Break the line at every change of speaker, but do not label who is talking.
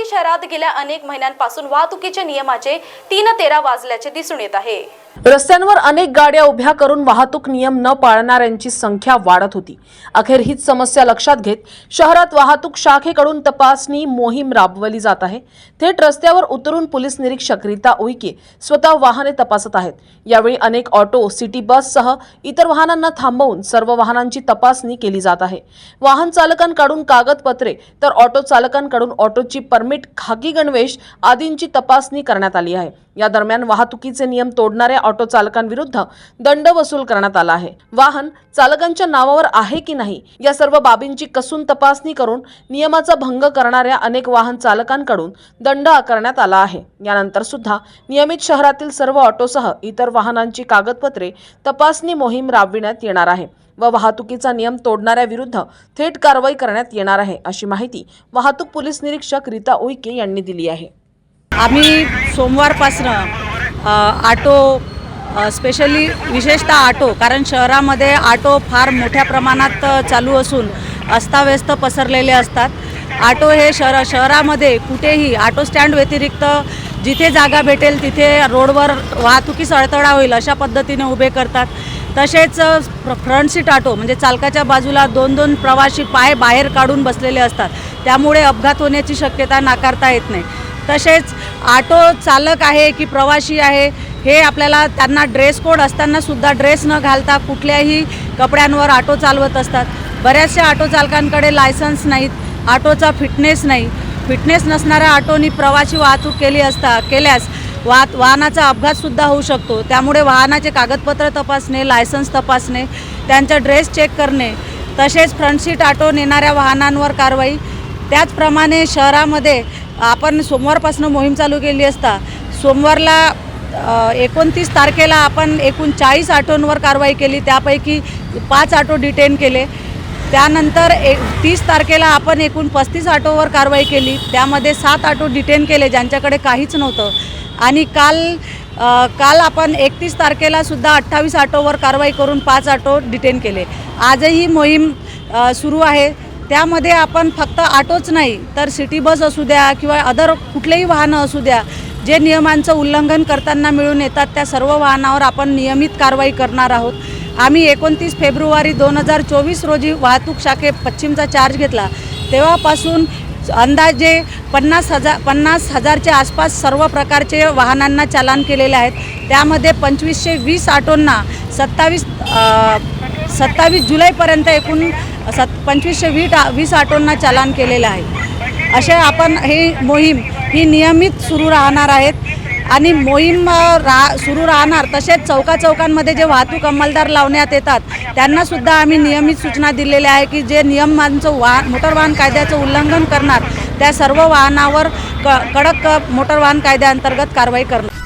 अमरावती शहरात गेल्या अनेक महिन्यांपासून वाहतुकीच्या नियमाचे तीन तेरा वाजल्याचे दिसून येत आहे.
रस्त्यांवर अनेक गाड्या उभ्या करून वाहतूक नियम न पाळणाऱ्यांची संख्या वाढत होती. अखेर हीच समस्या लक्षात घेत शहरात वाहतूक शाखेकडून तपासणी मोहीम राबवली जात आहे. थेट रस्त्यावर उतरून पोलीस निरीक्षक रीता उईके स्वतः वाहने तपासत आहेत. यावेळी अनेक ऑटो सिटी बससह इतर वाहनांना थांबवून सर्व वाहनांची तपासणी केली जात आहे. वाहन चालकांकडून कागदपत्रे तर ऑटो चालकांकडून ऑटोची परमिट खाकी गणवेश आदींची तपासणी करण्यात आली आहे. या दरम्यान वाहतुकीचे नियम तोडणाऱ्या ऑटो चालकांविरुद्ध दंड वसूल करण्यात आला आहे. वाहन चालकांच्या नावावर आहे की नाही या सर्व बाबींची कसून तपासणी करून नियमाचा भंग करणाऱ्या अनेक वाहन चालकांकडून दंड आकारण्यात आला आहे. यानंतर सुद्धा नियमित शहरातील सर्व ऑटोसह इतर वाहनांची कागदपत्रे तपासणी मोहीम राबविण्यात येणार आहे व वाहतुकीचा नियम तोडणाऱ्या विरुद्ध थेट कारवाई करण्यात येणार आहे अशी माहिती वाहतूक पोलीस निरीक्षक रीता उईके यांनी दिली आहे.
आम्ही सोमवारपासनं ऑटो स्पेशली विशेषतः आटो कारण शहरामध्ये आटो फार मोठ्या प्रमाणात चालू असून अस्ताव्यस्त पसरलेले असतात. आटो हे शहर शहरामध्ये कुठेही ऑटो स्टँड व्यतिरिक्त जिथे जागा भेटेल तिथे रोडवर वाहतुकीस अडथळा होईल अशा पद्धतीने उभे करतात. तसेच फ्रंट सीट आटो म्हणजे चालकाच्या बाजूला दोन दोन प्रवासी पाय बाहेर काढून बसलेले असतात. त्यामुळे अपघात होण्याची शक्यता नाकारता येत नाही. तसेच आटो चालक आहे की प्रवासी आहे हे आपल्याला त्यांना ड्रेस कोड असताना सुद्धा ड्रेस न घालता कुठल्याही कपड्यांवर ऑटो चालवत असतात. बऱ्याचशा ऑटो चालकांकडे लायसन्स नाहीत ऑटोचा फिटनेस नाही. फिटनेस नसणाऱ्या ऑटोनी प्रवासी वाहतूक केली असता केल्यास वा वाहनाचा अपघातसुद्धा होऊ शकतो. त्यामुळे वाहनाचे कागदपत्र तपासणे लायसन्स तपासणे त्यांचा ड्रेस चेक करणे तसेच फ्रंटशीट ऑटो नेणाऱ्या वाहनांवर कारवाई. त्याचप्रमाणे शहरामध्ये आपण सोमवारपासून मोहीम चालू केली असता सोमवारला एकोणतीस तारखेला आपण एकूण चाळीस आठोंवर कारवाई केली त्यापैकी पाच ऑटो डिटेन केले. त्यानंतर ए तीस तारखेला आपण एकूण पस्तीस ऑटोवर कारवाई केली. त्यामध्ये सात ऑटो डिटेन केले ज्यांच्याकडे काहीच नव्हतं. आणि काल आ, काल आपण एकतीस तारखेला सुद्धा अठ्ठावीस ऑटोवर कारवाई करून पाच आटो डिटेन केले. आजही मोहीम सुरू आहे. त्यामध्ये आपण फक्त आटोच नाही तर सिटी बस असू द्या किंवा अदर कुठलेही वाहनं असू द्या जे नियमांचं उल्लंघन करताना मिळून येतात त्या सर्व वाहनावर आपण नियमित कारवाई करणार आहोत. आम्ही एकोणतीस फेब्रुवारी दोन हजार चोवीस रोजी वाहतूक शाखे पश्चिमचा चार्ज घेतला. तेव्हापासून अंदाजे पन्नास हजार पन्नास हजारच्या आसपास सर्व प्रकारचे वाहनांना चालान केलेले आहेत. त्यामध्ये पंचवीसशे वीस ऑटोंना सत्तावीस सत्तावीस जुलैपर्यंत एकूण सत् पंचवीसशे वीट वीस ऑटोंना चालान केलेलं आहे. असे आपण हे मोहीम ही नियमित सुरू राहणार आहेत. आणि मोहीम रा सुरू राहणार तसेच चौका चौकांमध्ये जे वाहतूक अंमलदार लावण्यात येतात त्यांनासुद्धा आम्ही नियमित सूचना दिलेल्या आहे की जे नियमांचं वाहन मोटर वाहन कायद्याचं उल्लंघन करणार त्या सर्व वाहनावर क कडक मोटर वाहन कायद्याअंतर्गत कारवाई करणार.